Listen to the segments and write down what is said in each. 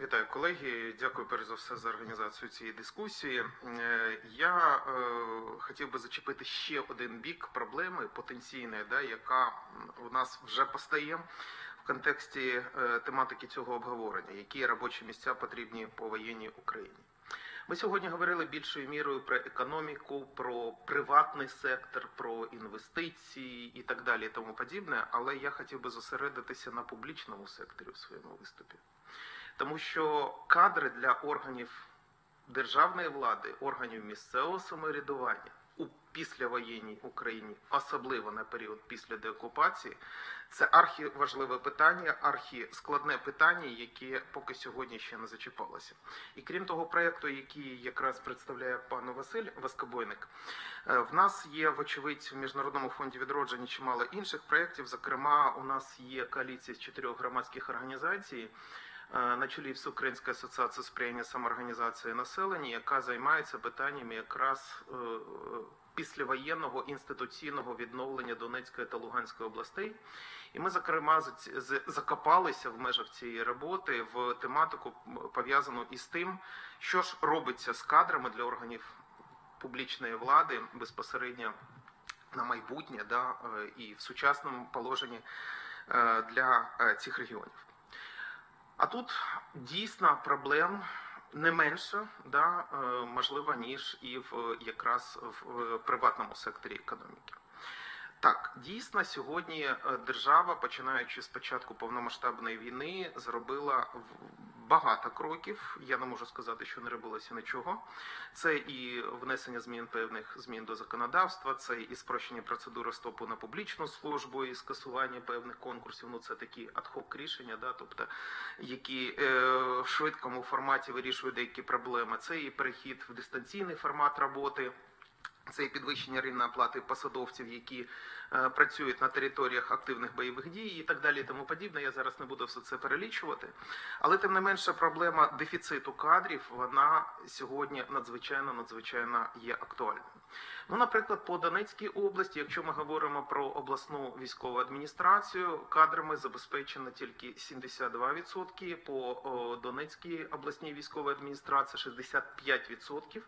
Вітаю колеги. Дякую перш за все за організацію цієї дискусії. Е, Я е, хотів би зачепити ще один бік проблеми потенційної, да, яка у нас вже постає в контексті е, тематики цього обговорення, які робочі місця потрібні по воєнній Україні. Ми сьогодні говорили більшою мірою про економіку, про приватний сектор, про інвестиції і так далі, і тому подібне. Але я хотів би зосередитися на публічному секторі в своєму виступі. Тому що кадри для органів державної влади, органів місцевого самоврядування післявоєнній Україні, особливо на період після деокупації, це архіважливе питання, архіскладне питання, яке поки сьогодні ще не зачіпалося. І крім того проєкту, який якраз представляє пан Василь Воскобойник, е, в нас є, вочевидь, в Міжнародному фонді відродження чимало інших проєктів. Зокрема, у нас є коаліція з чотирьох громадських організацій. е, На чолі Всеукраїнської асоціації сприяння самоорганізації населення, яка займається питаннями якраз е, післявоєнного інституційного відновлення Донецької та Луганської областей. І ми, зокрема, закопалися в межах цієї роботи в тематику пов'язану із тим, що ж робиться з кадрами для органів публічної влади безпосередньо на майбутнє, да, е, і в сучасному положенні е, для е, цих регіонів. А тут дійсно проблем не менше, да, можлива можливо, ніж і в е, якраз в е, приватному секторі економіки. Так, дійсно, сьогодні е, держава, починаючи з початку повномасштабної війни, зробила багато кроків. Я не можу сказати, що не робилося нічого. Це і внесення змін певних змін до законодавства, це і спрощення процедури стопу на публічну службу, і скасування певних конкурсів. Ну це такі адхок рішення, да, тобто які е, в швидкому форматі вирішують деякі проблеми. Це і перехід в дистанційний формат роботи. Це і підвищення рівня оплати посадовців, які працюють на територіях активних бойових дій і так далі, і тому подібне. Я зараз не буду все це перелічувати. Але тим не менше, проблема дефіциту кадрів вона сьогодні надзвичайно надзвичайно є актуальною. Ну, наприклад, по Донецькій області, якщо ми говоримо про обласну військову адміністрацію, кадрами забезпечено тільки 72%, по Донецькій обласній військовій адміністрації 65%.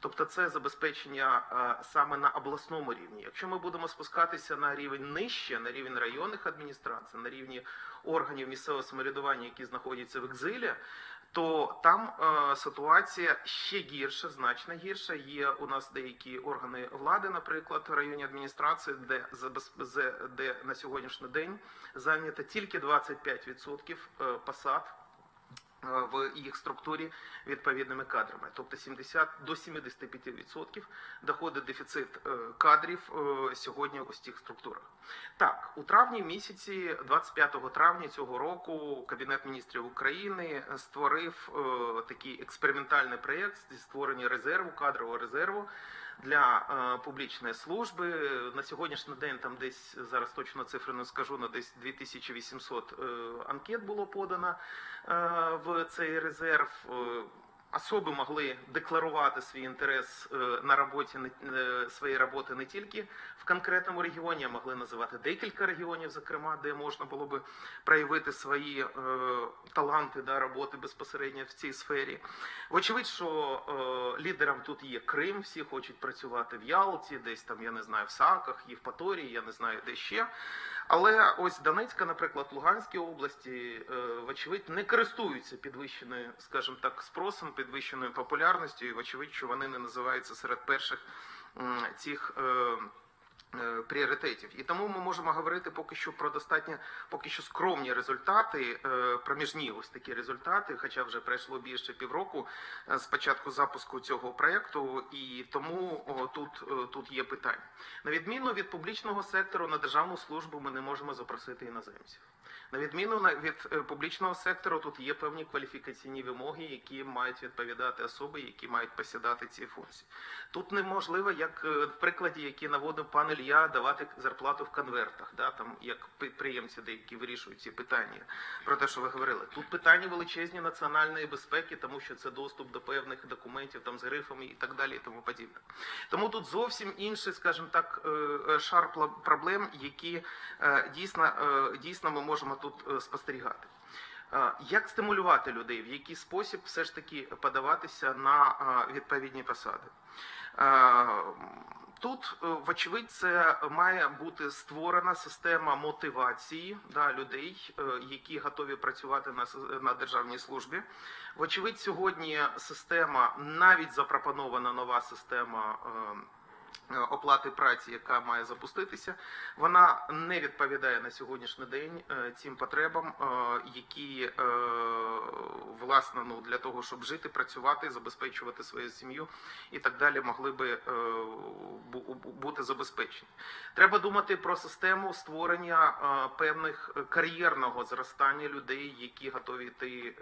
Тобто це забезпечення е, саме на обласному рівні. Якщо ми будемо спускатися на рівень нижче, на рівень районних адміністрацій, на рівні органів місцевого самоврядування, які знаходяться в екзилі, то там е, ситуація ще гірша, значно гірша. Є у нас деякі органи влади, наприклад, в районі адміністрації, де де на сьогоднішній день зайнято тільки 25% е, посад в їх структурі відповідними кадрами, тобто 70 до 75% доходить дефіцит е, кадрів е, сьогодні у цих структурах. Так, у травні місяці, 25 травня цього року, Кабінет міністрів України створив е, такий експериментальний проєкт зі створення резерву, кадрового резерву для е, публічної служби. На сьогоднішній день там десь зараз точно цифри не скажу, на десь 2800 е, анкет було подано е, в цей резерв. Особи могли декларувати свій інтерес е, на роботі е, своєї роботи не тільки в конкретному регіоні, а могли називати декілька регіонів, зокрема, де можна було би проявити свої е, таланти да, роботи безпосередньо в цій сфері. Вочевидь, що е, лідером тут є Крим, всі хочуть працювати в Ялті, десь там, я не знаю, в Саках, Євпаторії, я не знаю, де ще. Але ось Донецька, наприклад, Луганській області, вочевидь, не користуються підвищеною, скажімо так, спросом, підвищеною популярністю, і вочевидь, що вони не називаються серед перших цих. Е, Пріоритетів і тому ми можемо говорити поки що про достатньо поки що скромні результати, е, проміжні ось такі результати, хоча вже пройшло більше півроку е, з початку запуску цього проекту, і тому тут, тут є питання. На відміну від публічного сектору на державну службу ми не можемо запросити іноземців. На відміну від публічного сектору, тут є певні кваліфікаційні вимоги, які мають відповідати особи, які мають посідати ці функції. Тут неможливо, як в прикладі, який наводив пан Ілья, давати зарплату в конвертах, да, там як підприємці деякі вирішують ці питання про те, що ви говорили. Тут питання величезні національної безпеки, тому що це доступ до певних документів там з грифами і так далі, і тому подібне. Тому тут зовсім інший, скажімо так, е, е, шар проблем, які е, дійсно, дійсно ми можемо тут спостерігати. Е, Як стимулювати людей, в який спосіб все ж таки подаватися на е, відповідні посади? Е, Тут, е, вочевидь, це має бути створена система мотивації да, людей, е, які готові працювати на, на державній службі. Вочевидь, сьогодні система, навіть запропонована нова система. Е, Оплати праці, яка має запуститися, вона не відповідає на сьогоднішній день е, цим потребам, е, які власне ну для того, щоб жити, працювати, забезпечувати свою сім'ю і так далі, могли би бу- бу- бути забезпечені. Треба думати про систему створення певних кар'єрного зростання людей, які готові йти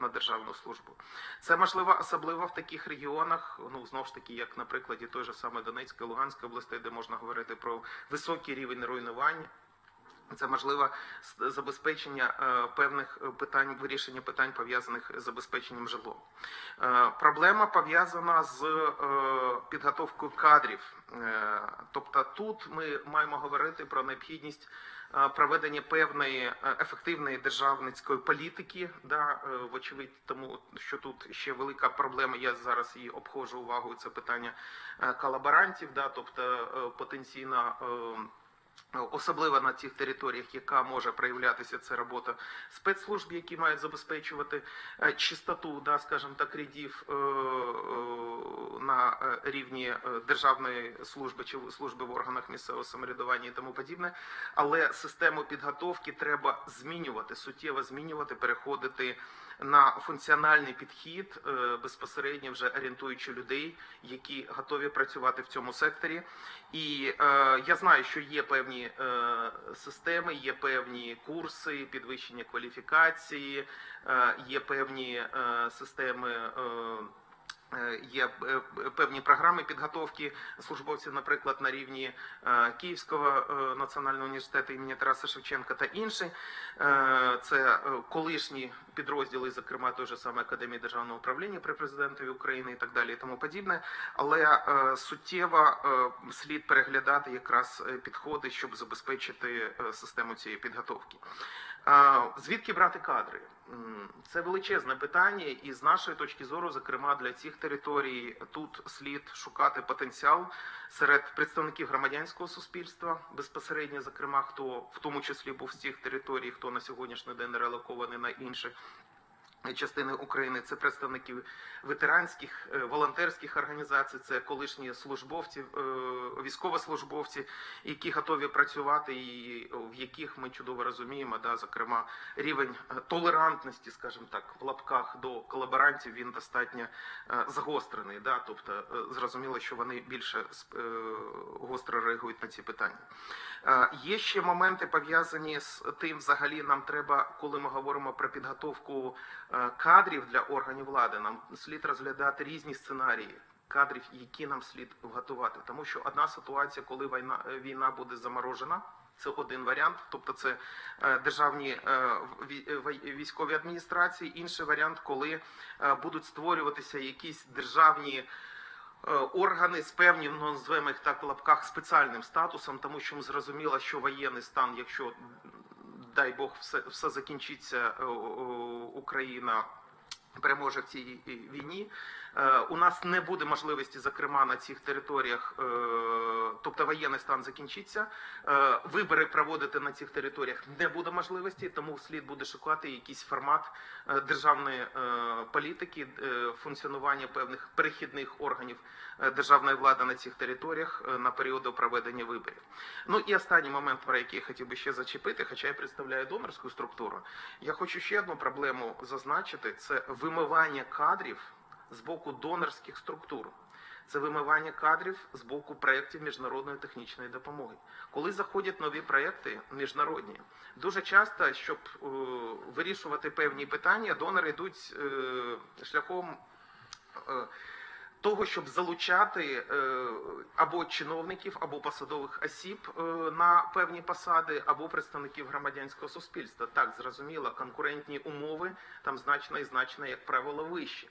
на державну службу. Це можливо особливо в таких регіонах, ну знову ж таки, як на прикладі той же саме Донецької, Луганська областей, де можна говорити про високий рівень руйнування. Це можливо забезпечення е, певних питань, вирішення питань пов'язаних з забезпеченням житлом. Е, Проблема пов'язана з е, підготовкою кадрів. Тобто тут ми маємо говорити про необхідність проведення певної е, ефективної державницької політики. Да, е, вочевидь, тому що тут ще велика проблема. Я зараз її обходжу увагою. Це питання е, колаборантів, да, тобто потенційна. Е, Особливо на тих територіях, яка може проявлятися, це робота спецслужб, які мають забезпечувати е, чистоту, да, скажімо так, рядів е, е, на рівні державної служби чи служби в органах місцевого самоврядування і тому подібне. Але систему підготовки треба змінювати, суттєво змінювати, переходити на функціональний підхід, е, безпосередньо вже орієнтуючи людей, які готові працювати в цьому секторі. І е, я знаю, що є певні е, системи, є певні курси підвищення кваліфікації, е, є певні е, системи. Е, Є е, певні програми підготовки службовців, наприклад, на рівні е, Київського е, національного університету імені Тараса Шевченка та інші. Е, Це е, колишні підрозділи, зокрема той же саме Академії державного управління при президентові України і так далі, і тому подібне. Але е, суттєво е, слід переглядати якраз е, підходи, щоб забезпечити е, систему цієї підготовки. Звідки брати кадри? Це величезне питання, і з нашої точки зору, зокрема для цих територій, тут слід шукати потенціал серед представників громадянського суспільства, безпосередньо, зокрема, хто в тому числі був з цих територій, хто на сьогоднішній день релокований на інші. Частини України це представники ветеранських е, волонтерських організацій, це колишні службовці, е, військовослужбовці, які готові працювати, і в яких ми чудово розуміємо, да, зокрема, рівень е, толерантності, скажімо так, в лапках до колаборантів він достатньо загострений. Да, тобто зрозуміло, що вони більше гостро реагують на ці питання. Є ще моменти пов'язані з тим, взагалі нам треба, коли ми говоримо про підготовку кадрів для органів влади, нам слід розглядати різні сценарії. Кадрів, які нам слід готувати, тому що одна ситуація, коли війна війна буде заморожена, це один варіант, тобто це е, державні е, ві- е, вій- військові адміністрації. Інший варіант, коли е, будуть створюватися якісь державні е, органи з певним, ну, назвемо їх так в лапках спеціальним статусом, тому що зрозуміло, що воєнний стан, якщо дай Бог, все, все закінчиться, е, Україна переможе в цій війні. Е, У нас не буде можливості, зокрема на цих територіях, е, тобто воєнний стан закінчиться. Е, Вибори проводити на цих територіях не буде можливості, тому слід буде шукати якийсь формат державної політики, функціонування певних перехідних органів державної влади на цих територіях на періоди проведення виборів. Ну і останній момент, про який я хотів би ще зачепити, хоча я представляю донорську структуру. Я хочу ще одну проблему зазначити: це вимивання кадрів з боку донорських структур. Це вимивання кадрів з боку проєктів міжнародної технічної допомоги. Коли заходять нові проєкти міжнародні, дуже часто, щоб е, вирішувати певні питання, донори йдуть е, шляхом. е, того, щоб залучати е, або чиновників, або посадових осіб е, на певні посади, або представників громадянського суспільства. Так, зрозуміло, конкурентні умови там значно і значно, як правило, вищі.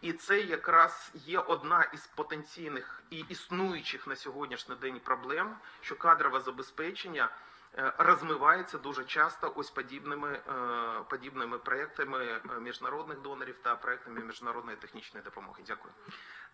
І це якраз є одна із потенційних і існуючих на сьогоднішній день проблем, що кадрове забезпечення е, розмивається дуже часто ось подібними, подібними проектами міжнародних донорів та проектами міжнародної технічної допомоги. Дякую.